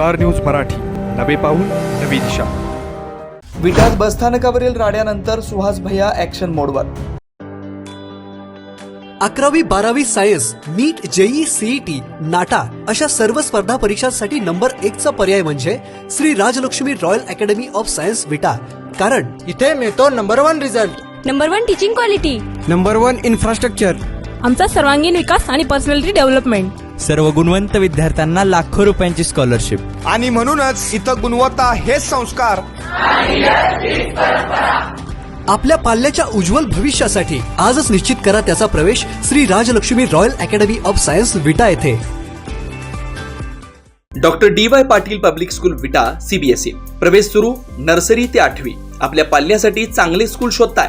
Star news Marathi. नवे पाऊल नवी दिशा. विटास बसस्थानकावरील राड्यानंतर सुहास भैया ऍक्शन मोडवर अकरावी बारावी science NEET JEE CET NATA अशा सर्व स्पर्धा परीक्षांसाठी नंबर एक चा पर्याय म्हणजे Shri Rajlaxmi royal academy of science Vita. कारण इथे मिळतो number one result. Number one teaching quality. Number one infrastructure. आमचा सर्वांगीण विकास आणि पर्सनॅलिटी डेव्हलपमेंट. सर्व गुणवंत विद्यार्थ्यांना लाखो रुपयांची स्कॉलरशिप आणि म्हणूनच इथं गुणवत्ता हेच संस्कार. आपल्या पाल्याच्या उज्ज्वल भविष्यासाठी आजच निश्चित करा त्याचा प्रवेश Shri Rajlaxmi royal academy of science Vita येथे. Doctor D Y Patil public school Vita CBSE प्रवेश सुरू नर्सरी ते आठवी. आपल्या पाल्यासाठी चांगले स्कूल शोधताय.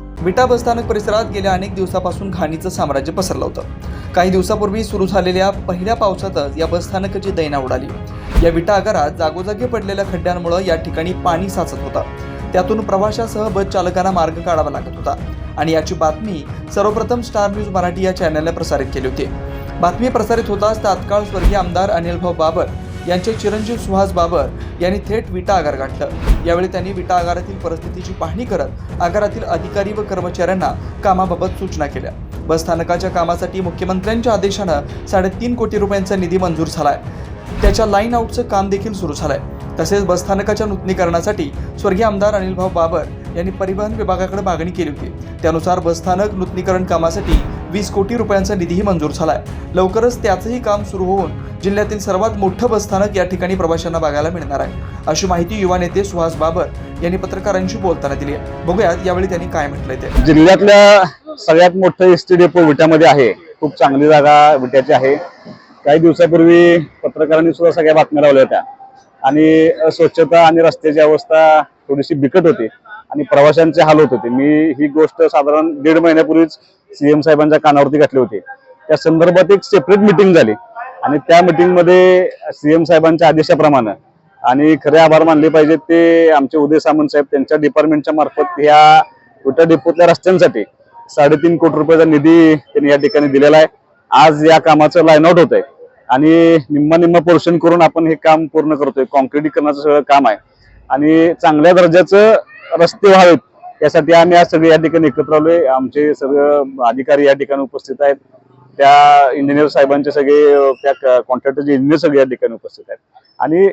विटा बसस्थानक परिसरात गेल्या अनेक दिवसापासून घाणीचं साम्राज्य पसरलं होतं. काही दिवसापूर्वी सुरू झालेल्या पहिल्या पावसातच या बसस्थानकाची दैना उडाली. या विटा आगारात जागोजागी पडलेल्या खड्ड्यांमुळे या ठिकाणी पाणी साचत होतं. त्यातून प्रवाशासह बस चालकांना मार्ग काढावा लागत होता आणि याची बातमी सर्वप्रथम स्टार न्यूज मराठी या चॅनलने प्रसारित केली होती. बातमी प्रसारित होताच तात्काळ स्वर्गीय आमदार अनिलभाऊ बाबर यांचे चिरंजीव सुहास बाबर यांनी थेट विटा आगार गाठलं. यावेळी त्यांनी विटा आगारातील परिस्थितीची पाहणी करत आगारातील अधिकारी व कर्मचाऱ्यांना कामाबाबत सूचना केल्या. बसस्थानकाच्या कामासाठी मुख्यमंत्र्यांच्या आदेशानं साडेतीन कोटी रुपयांचा निधी मंजूर झालाय. त्याच्या लाईन आउटचं काम देखील सुरू झालंय. तसेच बसस्थानकाच्या नूतनीकरणासाठी स्वर्गीय आमदार अनिलभाऊ बाबर यांनी परिवहन विभागाकडे मागणी केली होती. त्यानुसार बसस्थानक नूतनीकरण कामासाठी वीस कोटी रुपयांचा निधीही मंजूर झालाय. लवकरच त्याचंही काम सुरू होऊन जिल्ह्यातील सर्वात मोठं बसस्थानक या ठिकाणी प्रवाशांना बघायला मिळणार आहे. अशी माहिती युवा नेते सुहास बाबर यांनी पत्रकारांशी बोलताना दिली आहे. बघूयात यावेळी त्यांनी काय म्हटलंय ते. जिल्ह्यातल्या सगळ्यात मोठं एस टी डेपो विट्यामध्ये आहे. खूप चांगली जागा विट्याची आहे. काही दिवसापूर्वी पत्रकारांनी सुद्धा सगळ्या बातम्या लावल्या होत्या. आणि अस्वच्छता आणि रस्त्याची अवस्था थोडीशी बिकट होती. आणि प्रवाशांचे हाल होत होते. मी ही गोष्ट साधारण दीड महिन्यापूर्वीच सीएम साहेबांच्या कानावरती घातली होती. त्या संदर्भात एक सेपरेट मिटिंग झाली. आणि त्या मिटिंगमध्ये सीएम साहेबांच्या आदेशाप्रमाणे आणि खरे आभार मानले पाहिजेत ते आमचे उदय सामंत साहेब त्यांच्या डिपार्टमेंटच्या मार्फत ह्या विटा डेपोतल्या रस्त्यांसाठी साडेतीन कोटी रुपयाचा निधी त्यांनी या ठिकाणी दिलेला आहे. आज या कामाचं लाईनआउट होत आहे आणि निम्मा निम्मा पोर्शन करून आपण हे काम पूर्ण करतोय. कॉन्क्रिटीकरणाचं सगळं काम आहे. आणि चांगल्या दर्जाचं रस्ते व्हावेत यासाठी आम्ही आज सगळे या ठिकाणी एकत्र आलोय. आमचे सगळे अधिकारी या ठिकाणी उपस्थित आहेत. त्या इंजिनियर साहेबांचे सगळे त्या कॉन्ट्रॅक्टरचे इंजिनियर सगळे या ठिकाणी उपस्थित आहेत. आणि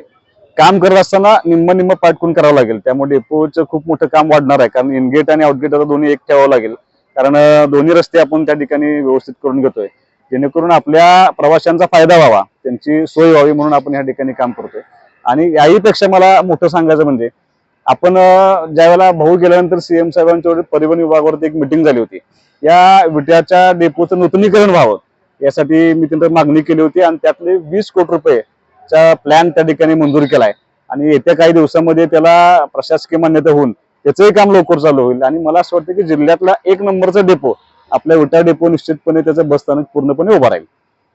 काम करत असताना निम्म निम्म पाठकून करावं लागेल. त्यामुळे डेपोचं खूप मोठं काम वाढणार आहे. कारण इनगेट आणि आउटगेट आता दोन्ही एक ठेवावं लागेल. कारण दोन्ही रस्ते आपण त्या ठिकाणी व्यवस्थित करून घेतोय. जेणेकरून आपल्या प्रवाशांचा फायदा व्हावा. त्यांची सोय व्हावी म्हणून आपण या ठिकाणी काम करतोय. आणि याहीपेक्षा मला मोठं सांगायचं म्हणजे आपण ज्यावेळेला भाऊ गेल्यानंतर सीएम साहेबांच्या परिवहन विभागावरती एक मिटिंग झाली होती. या विट्याच्या डेपोचं नूतनीकरण व्हावं यासाठी मी त्यांना मागणी केली होती आणि त्यातले वीस कोटी रुपयेचा प्लॅन त्या ठिकाणी मंजूर केलाय. आणि येत्या काही दिवसामध्ये त्याला प्रशासकीय मान्यता होऊन त्याचंही काम लवकर चालू होईल. आणि मला असं वाटतं की जिल्ह्यातला एक नंबरचा डेपो आपल्या विटा डेपो निश्चितपणे त्याचं बसस्थानक पूर्णपणे उभं राहील.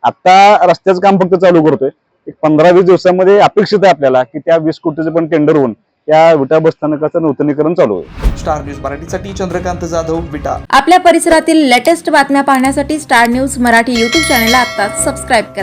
आता रस्त्याचं काम फक्त चालू करतोय. एक पंधरा वीस दिवसामध्ये अपेक्षित आहे आपल्याला की त्या वीस कोटीचं पण टेंडर होऊन त्या विटा बसस्थानकाचं नूतनीकरण चालू होईल स्टार न्यूज मराठीसाठी चंद्रकांत जाधव विटा. आपल्या परिसरातील लेटेस्ट बातम्या पाहण्यासाठी स्टार न्यूज मराठी यूट्यूब चॅनलला आत्ताच सबस्क्राईब करा.